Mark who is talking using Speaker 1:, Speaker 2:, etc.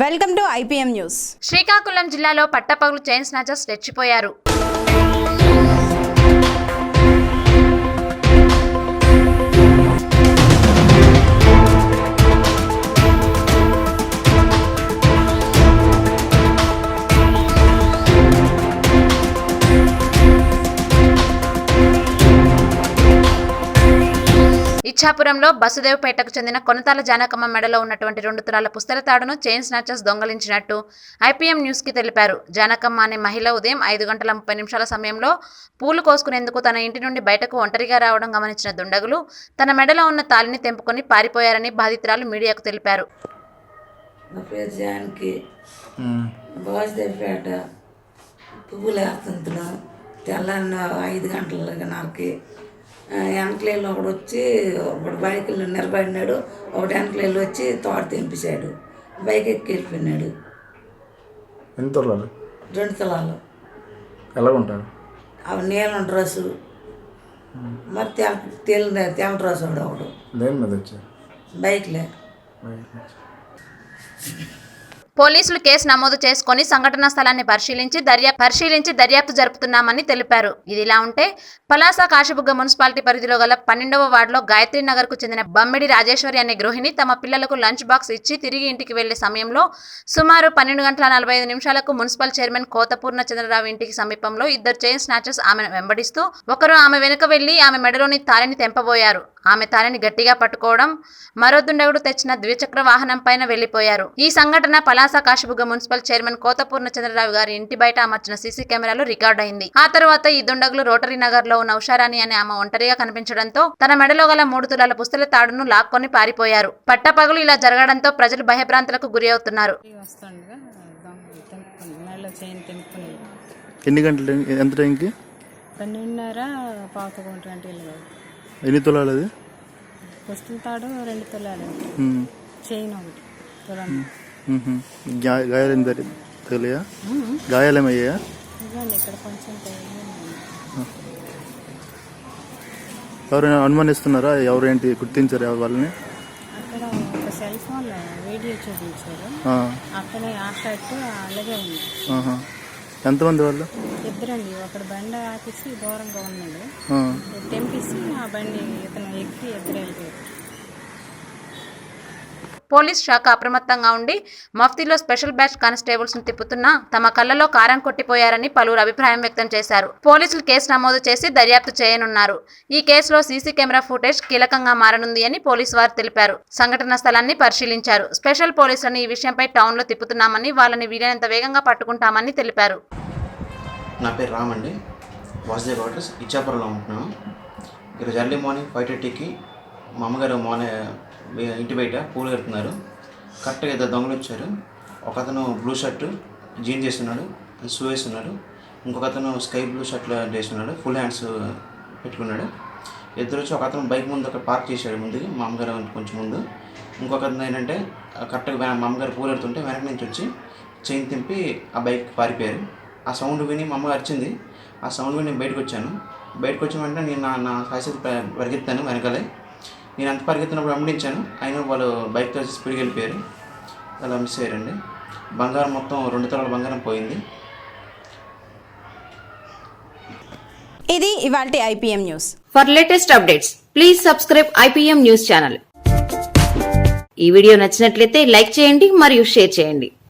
Speaker 1: Welcome to IPM news.
Speaker 2: Srikakulam జిల్లాలో పట్టపగులు chain snatchers రెచ్చిపోయారు. ఇచ్చాపురంలో బసుదేవపేటకు చెందిన కొనతాల జానకమ్మ మెడలో ఉన్నటువంటి రెండు తులాల పుస్తల తాడును చైన్ స్నాచర్స్ దొంగలించినట్టు ఐపీఎం న్యూస్కి తెలిపారు. జానకమ్మ అనే మహిళ ఉదయం ఐదు గంటల ముప్పై నిమిషాల సమయంలో పూలు కోసుకునేందుకు తన ఇంటి నుండి బయటకు ఒంటరిగా రావడం గమనించిన దుండగులు తన మెడలో ఉన్న తాలిని తెంపుకొని పారిపోయారని బాధితురాలు మీడియాకు తెలిపారు.
Speaker 3: నా పేరు జానకి. బాజదేపేట పువ్వులు వేస్తుంటున్నాం ఐదు గంటలకి వెనకలేళ్ళు ఒకడు వచ్చి ఒకడు బైకులు నిలబడినాడు ఒకటి వెనకలేళ్ళు వచ్చి తోట తెంపేశాడు బైక్ ఎక్కి వెళ్ళిపోయినాడు.
Speaker 4: ఎంత తొలాలు?
Speaker 3: రెండు తలాలు.
Speaker 4: ఎలా ఉంటారు
Speaker 3: అవి నీలం డ్రెస్సు. మరి తెల్ల తెల్ల తెల్ల డ్రెస్ వాడు ఒకడు.
Speaker 4: దేని మీద వచ్చారు?
Speaker 3: బైక్లే.
Speaker 2: పోలీసులు కేసు నమోదు చేసుకొని సంఘటనా స్థలాన్ని పరిశీలించి దర్యా పరిశీలించి దర్యాప్తు జరుపుతున్నామని తెలిపారు. ఇదిలా ఉంటే పలాస కాశీబుగ్గ మున్సిపాలిటీ పరిధిలో గల పన్నెండవ వార్డులో గాయత్రి నగర్కు చెందిన బమ్మిడి రాజేశ్వరి అనే గృహిణి తమ పిల్లలకు లంచ్ బాక్స్ ఇచ్చి తిరిగి ఇంటికి వెళ్ళే సమయంలో సుమారు పన్నెండు గంటల నలభై ఐదు నిమిషాలకు మున్సిపల్ చైర్మన్ కోతపూర్ణ చంద్రరావు ఇంటికి సమీపంలో ఇద్దరు చైన్ స్నాచర్స్ ఆమెను వెంబడిస్తూ ఒకరు ఆమె వెనుక వెళ్ళి ఆమె మెడలోని తాళిని తెంపబోయారు. ఆమె తాళిని గట్టిగా పట్టుకోవడం మరో దుండగుడు తెచ్చిన ద్విచక్ర వాహనం పైన వెళ్ళిపోయారు ఈ సంఘటన పలాస కాశీబుగ్గ మున్సిపల్ చైర్మన్ కోతపూర్ణ చంద్రరావు గారి ఇంటి బయట అమర్చిన సీసీ కెమెరాలో రికార్డ్ అయింది. ఆ తర్వాత ఈ దుండగులు రోటరీ నగర్లో ఉన్న ఉషారాణి అనే ఆమె ఒంటరిగా కనిపించడంతో తన మెడలో గల మూడు తులాల పుస్తల తాడును లాక్కొని పారిపోయారు. పట్టపగలు ఇలా జరగడంతో ప్రజలు భయభ్రాంతులకు గురి అవుతున్నారు.
Speaker 4: ఎన్ని గంటలు ఎంత టైంకి?
Speaker 5: పన్నెండున్నర ట్వంటీ
Speaker 4: ఎన్ని తులాలు అది?
Speaker 5: పుస్తల తాడు రెండు తులాలు. చైన్ ఒకటి తులం
Speaker 4: గాయాలేం తగిలియా? గాయాలేమయ్యా
Speaker 5: ఇక్కడ కొంచెం.
Speaker 4: ఎవరైనా అనుమానిస్తున్నారా? ఎవరు ఏంటి గుర్తించారు ఎవరు వాళ్ళని?
Speaker 5: అక్కడ ఒక సెల్ ఫోన్ వీడియో చూపించారు. అక్కడే ఆ షర్ట్ అలాగే ఉంది.
Speaker 4: ఎంతమంది వాళ్ళు?
Speaker 5: ఇద్దరండి. ఒకడు బండి ఆపేసి దూరంగా ఉన్నాడు. తెంపేసి ఆ బండి ఇతను ఎక్కి ఇద్దరు వెళ్ళిపోయారు
Speaker 2: పోలీస్ శాఖ అప్రమత్తంగా ఉండి మఫ్తీలో స్పెషల్ బ్యాచ్ కానిస్టేబుల్స్ను తిప్పుతున్నా తమ కళ్ళలో కారం కొట్టిపోయారని పలువురు అభిప్రాయం వ్యక్తం చేశారు. పోలీసులు కేసు నమోదు చేసి దర్యాప్తు చేయనున్నారు. ఈ కేసులో సీసీ కెమెరా ఫుటేజ్ కీలకంగా మారనుంది అని పోలీసు వారు తెలిపారు. సంఘటన స్థలాన్ని పరిశీలించారు. స్పెషల్ పోలీసులను ఈ విషయంపై టౌన్లో తిప్పుతున్నామని వాళ్ళని వీలైనంత వేగంగా పట్టుకుంటామని తెలిపారు.
Speaker 6: నా పేరు రామ్ అండి. వాసుదేవ్ క్వార్టర్స్ ఇచ్చాపురంలో ఉంటున్నాము ఈరోజు ఎర్లీ మార్నింగ్ ఫైవ్ థర్టీకి మా అమ్మగారు మార్నింగ్ ఇంటి బయట పూలు కడుతున్నారు. కరెక్ట్గా ఇద్దరు దొంగలు వచ్చారు. ఒక అతను బ్లూ షర్ట్ జీన్స్ చేస్తున్నాడు షూ వేస్తున్నాడు. ఇంకొక అతను స్కై బ్లూ షర్ట్లో వేస్తున్నాడు ఫుల్ హ్యాండ్స్ పెట్టుకున్నాడు. ఇద్దరు వచ్చి ఒక అతను బైక్ ముందు అక్కడ పార్క్ చేశాడు ముందుకి మా అమ్మగారు కొంచెం ముందు. ఇంకొక అతను ఏంటంటే కరెక్ట్గా మా అమ్మగారు పూలు పెడుతుంటే వెనక నుంచి వచ్చి చైన్ తింపి ఆ బైక్ పారిపోయారు. ఆ సౌండ్ విని మా అమ్మ అరిచింది. ఆ సౌండ్ విని నేను బయటకు వచ్చాను. బయటకు వచ్చిన వెంటనే నేను నా నా సాయశక్తి పరిగెత్తాను వెనకాలే. నేను అంత పరిగెత్తినప్పుడు వెంబడించాను అయినా వాళ్ళు బైక్తో స్పీడ్కి వెళ్ళిపోయారు. అలా మిస్ అయ్యారండి. బంగారం మొత్తం రెండు తరాల బంగారం పోయింది.
Speaker 1: ఇది ఇవాల్టి IPM news.
Speaker 7: For latest updates, please subscribe IPM News Channel. ఈ వీడియో నచ్చినట్లయితే లైక్ చేయండి మరియు షేర్ చేయండి.